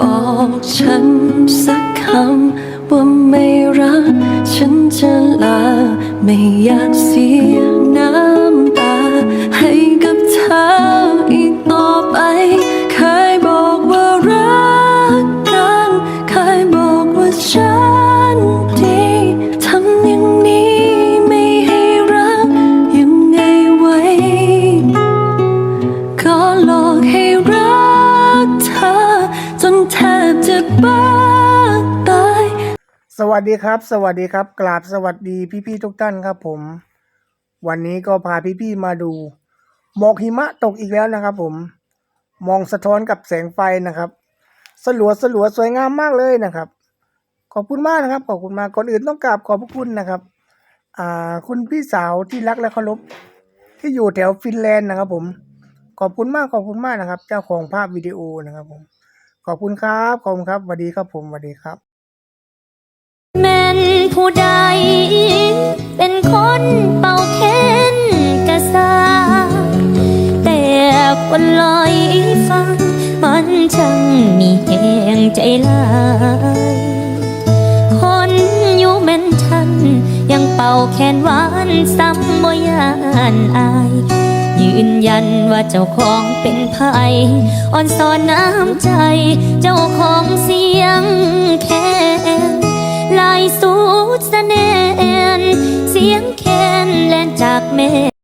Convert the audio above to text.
บอกฉันสักคำว่าไม่รัก ฉันจะลาไม่อยากเสีย จะบ้าตาย สวัสดีครับ สวัสดีครับ กราบสวัสดีพี่ๆทุกท่านครับผม วันนี้ก็พาพี่ๆมาดู หมอกหิมะตกอีกแล้วนะครับผม มองสะท้อนกับแสงไฟนะครับ สลัวสลัวสวยงามมากเลยนะครับ ขอบคุณมากนะครับ ขอบคุณมากก่อนอื่นต้องกราบขอบพระคุณนะครับ อ่า คุณพี่สาวที่รักและเคารพที่อยู่แถวฟินแลนด์นะครับผม ขอบคุณมากขอบคุณมากนะครับ เจ้าของภาพวิดีโอนะครับผม ขอบคุณครับขอบคุณครับสวัสดีครับผมสวัสดีครับแม่นผู้ใด เป็นคนเป่าเค้นกระซาแต่คนลอยฟัง มันช่างมีแหงใจลายคนอยู่แม่นทันยังเป่าแคนหวานซ้ำบ่ยานอาย ยืนยันว่าเจ้าของเป็นไผ่อ่อนสอนน้ำใจ เจ้าของเสียงแคนลายสูดสเสนนเสียงแคนแลนจากแม่